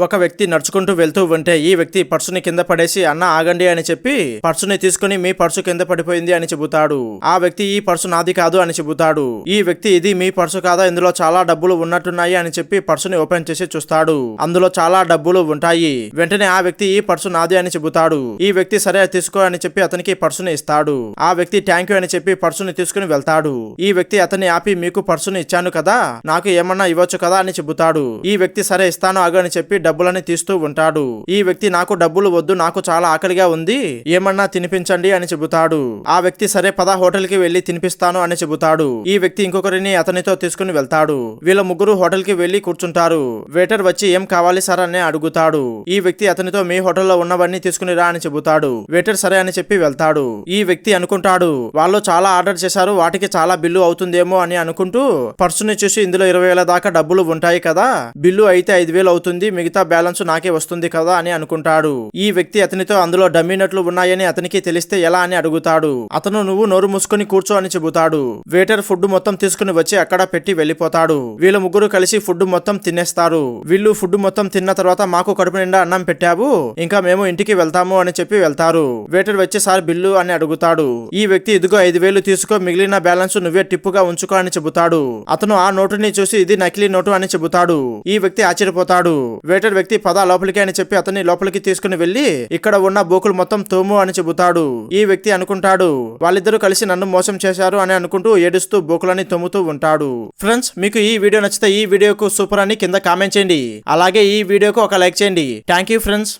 ఒక వ్యక్తి నడుచుకుంటూ వెళ్తూ ఉంటే ఈ వ్యక్తి పర్సుని కింద పడేసి అన్న ఆగండి అని చెప్పి పర్సుని తీసుకుని మీ పర్సు కింద పడిపోయింది అని చెబుతాడు. ఆ వ్యక్తి ఈ పర్సు నాది కాదు అని చెబుతాడు. ఈ వ్యక్తి ఇది మీ పర్సు కాదా? ఇందులో చాలా డబ్బులు ఉన్నట్టున్నాయి అని చెప్పి పర్సుని ఓపెన్ చేసి చూస్తాడు. అందులో చాలా డబ్బులు ఉంటాయి. వెంటనే ఆ వ్యక్తి ఈ పర్సు నాది అని చెబుతాడు. ఈ వ్యక్తి సరే తీసుకో అని చెప్పి అతనికి పర్సుని ఇస్తాడు. ఆ వ్యక్తి థ్యాంక్ యూ అని చెప్పి పర్సుని తీసుకుని వెళ్తాడు. ఈ వ్యక్తి అతన్ని ఆపి మీకు పర్సుని ఇచ్చాను కదా? నాకు ఏమన్నా ఇవ్వచ్చు కదా? అని చెబుతాడు. ఈ వ్యక్తి సరే ఇస్తాను ఆగు అని చెప్పి డబ్బులని తీస్తూ ఉంటాడు. ఈ వ్యక్తి నాకు డబ్బులు వద్దు నాకు చాలా ఆకలిగా ఉంది ఏమన్నా తినిపించండి అని చెబుతాడు. ఆ వ్యక్తి సరే పద హోటల్కి వెళ్ళి తినిపిస్తాను అని చెబుతాడు. ఈ వ్యక్తి ఇంకొకరిని అతనితో తీసుకుని వెళ్తాడు. వీళ్ళ ముగ్గురు హోటల్కి వెళ్ళి కూర్చుంటారు. వెయిటర్ వచ్చి ఏం కావాలి సార్? అని అడుగుతాడు. ఈ వ్యక్తి అతనితో మీ హోటల్లో ఉన్నవన్నీ తీసుకుని రా అని చెబుతాడు. వెయిటర్ సరే అని చెప్పి వెళ్తాడు. ఈ వ్యక్తి అనుకుంటాడు వాళ్ళు చాలా ఆర్డర్ చేశారు వాటికి చాలా బిల్లు అవుతుందేమో అని అనుకుంటూ పర్సుని చూసి ఇందులో ఇరవై వేల దాకా డబ్బులు ఉంటాయి కదా బిల్లు అయితే ఐదు వేలు అవుతుంది మిగతా బ్యాలెన్స్ నాకే వస్తుంది కదా అని అనుకుంటాడు. ఈ వ్యక్తి అతనితో అందులో డమ్మీ నట్లు ఉన్నాయని అతనికి తెలిస్తే ఎలా అని అడుగుతాడు. అతను నువ్వు నోరు మూసుకొని కూర్చో అని చెబుతాడు. వెయిటర్ ఫుడ్ మొత్తం తీసుకుని వచ్చి అక్కడ పెట్టి వెళ్ళిపోతాడు. వీళ్ళ ముగ్గురు కలిసి ఫుడ్ మొత్తం తినేస్తారు. వీళ్ళు ఫుడ్ మొత్తం తిన్న తర్వాత మాకు కడుపు నిండా అన్నం పెట్టావు? ఇంకా మేము ఇంటికి వెళ్తాము అని చెప్పి వెళ్తారు. వెయిటర్ వచ్చి సార్ బిల్లు అని అడుగుతాడు. ఈ వ్యక్తి ఇదిగో ఐదు వేలు తీసుకో మిగిలిన బ్యాలెన్స్ నువ్వే టిప్పుగా ఉంచుకో అని చెబుతాడు. అతను ఆ నోటుని చూసి ఇది నకిలీ నోటు అని చెబుతాడు. ఈ వ్యక్తి ఆశ్చర్యపోతాడు. వెయిటర్ వ్యక్తి పద లోపలికి అని చెప్పి అతన్ని లోపలికి తీసుకుని వెళ్ళి ఇక్కడ ఉన్న బోకులు మొత్తం తోము అని చెబుతాడు. ఈ వ్యక్తి అనుకుంటాడు వాళ్ళిద్దరూ కలిసి నన్ను మోసం చేశారు అని అనుకుంటూ ఏడుస్తూ బోకులని తోముతూ ఉంటాడు. ఫ్రెండ్స్ మీకు ఈ వీడియో నచ్చితే ఈ వీడియోకు సూపర్ అని కింద కామెంట్ చేయండి. అలాగే ఈ వీడియోకు ఒక లైక్ చేయండి. Thank you friends.